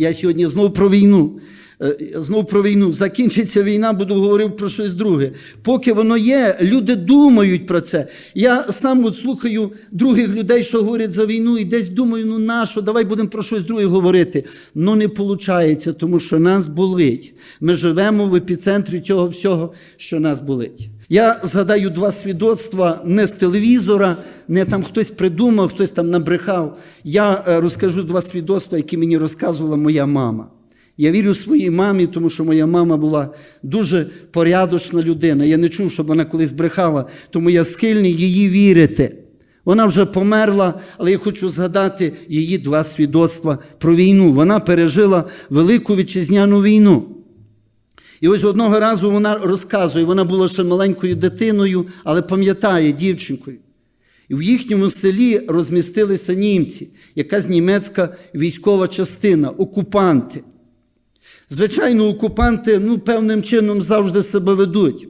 Я сьогодні знову про війну. Е, Знов про війну. Закінчиться війна, буду говорити про щось друге. Поки воно є, люди думають про це. Я сам от слухаю других людей, що говорять за війну, і десь думаю, ну нащо, давай будемо про щось друге говорити. Ну не виходить, тому що нас болить. Ми живемо в епіцентрі цього всього, що нас болить. Я згадаю два свідоцтва не з телевізора, не там хтось придумав, хтось там набрехав. Я е, розкажу два свідоцтва, які мені розказувала моя мама. Я вірю своїй мамі, тому що моя мама була дуже порядочна людина. Я не чув, щоб вона колись брехала, тому я схильний її вірити. Вона вже померла, але я хочу згадати її два свідоцтва про війну. Вона пережила Велику вітчизняну війну. І ось одного разу вона розказує, вона була ще маленькою дитиною, але пам'ятає дівчинкою. І в їхньому селі розмістилися німці, якась німецька військова частина, окупанти. Звичайно, окупанти ну, певним чином завжди себе ведуть.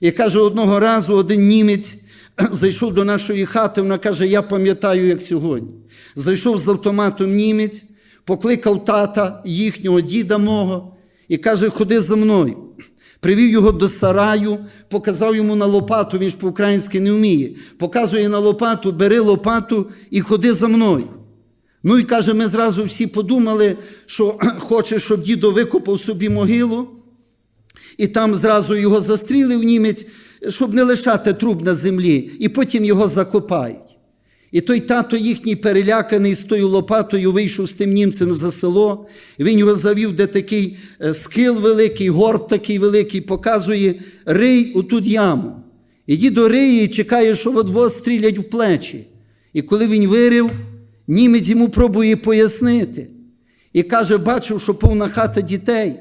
І каже, одного разу один німець зайшов до нашої хати, вона каже, я пам'ятаю, як сьогодні. Зайшов з автоматом німець, покликав тата їхнього діда мого і каже, ходи за мною. Привів його до сараю, показав йому на лопату, він ж по-українськи не вміє. Показує на лопату, бери лопату і ходи за мною. Ну і каже, ми зразу всі подумали, що хоче, щоб дідо викопав собі могилу, і там зразу його застрілив німець, щоб не лишати труп на землі, і потім його закопають. І той тато їхній переляканий з тою лопатою вийшов з тим німцем за село. Він його завів, де такий е, скил великий, горб такий великий, показує рий отут яму. І дідо риє і чекає, що вас стрілять в плечі. І коли він вирив, німець йому пробує пояснити. І каже, бачив, що повна хата дітей.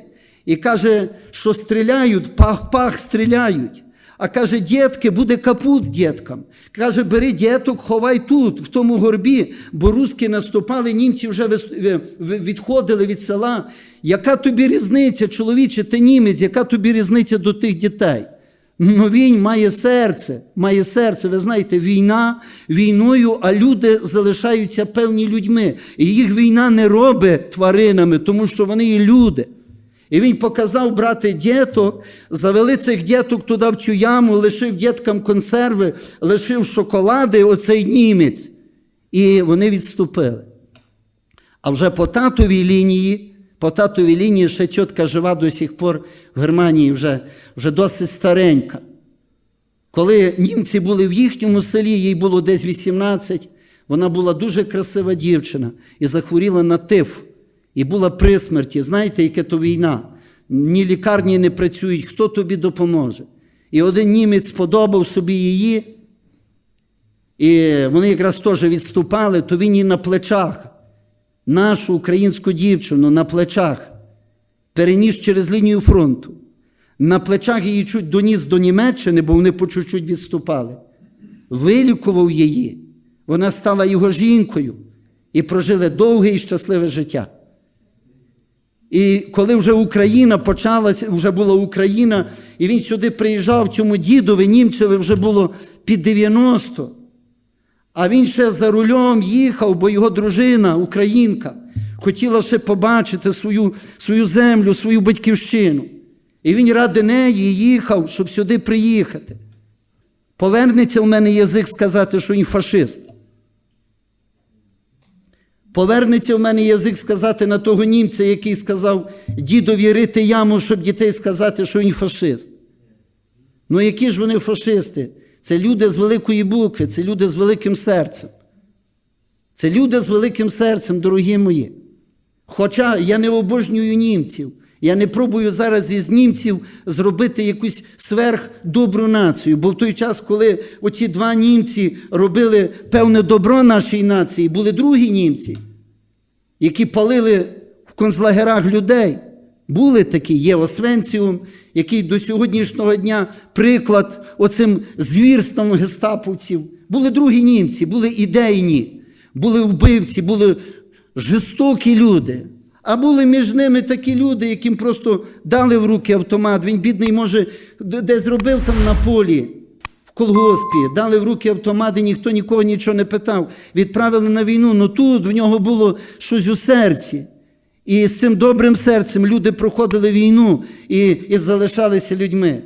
І каже, що стріляють, пах-пах стріляють. А каже, дітки, буде капут діткам. Каже, бери діток, ховай тут, в тому горбі, бо руски наступали, німці вже відходили від села. Яка тобі різниця, чоловіче, ти німець, яка тобі різниця до тих дітей? Ну він має серце, має серце. Ви знаєте, війна війною, а люди залишаються певні людьми. І їх війна не робить тваринами, тому що вони є люди. І він показав брати діток, завели цих діток туди в цю яму, лишив діткам консерви, лишив шоколади, оцей німець. І вони відступили. А вже по татовій лінії, по татовій лінії ще тітка жива до сих пор в Германії, вже, вже досить старенька. Коли німці були в їхньому селі, їй було десь 18, вона була дуже красива дівчина і захворіла на тиф. І була при смерті. Знаєте, яке то війна? Ні лікарні не працюють, хто тобі допоможе? І один німець сподобав собі її, і вони якраз теж відступали, то він її на плечах, нашу українську дівчину на плечах, переніс через лінію фронту. На плечах її чуть доніс до Німеччини, бо вони по чуть-чуть відступали. Вилікував її. Вона стала його жінкою і прожили довге і щасливе життя. І коли вже Україна почалася, вже була Україна, і він сюди приїжджав, цьому дідові, німцеві вже було під 90. А він ще за рулем їхав, бо його дружина, українка, хотіла ще побачити свою, свою землю, свою батьківщину. І він ради неї їхав, щоб сюди приїхати. Повернеться в мене язик сказати, що він фашист. Повернеться в мене язик сказати на того німця, який сказав дідові рити яму, щоб дітей сказати, що він фашист. Ну які ж вони фашисти? Це люди з великої букви, це люди з великим серцем. Це люди з великим серцем, дорогі мої. Хоча я не обожнюю німців, я не пробую зараз із німців зробити якусь сверхдобру націю. Бо в той час, коли оці два німці робили певне добро нашій нації, були другі німці, які палили в концлагерах людей. Були такі, є Освенціум, який до сьогоднішнього дня приклад оцим звірством гестаповців. Були другі німці, були ідейні, були вбивці, були жорстокі люди. А були між ними такі люди, яким просто дали в руки автомат. Він, бідний, може, де зробив там на полі, в колгоспі, дали в руки автомат, і ніхто нікого нічого не питав. Відправили на війну. Ну тут в нього було щось у серці. І з цим добрим серцем люди проходили війну і, і залишалися людьми.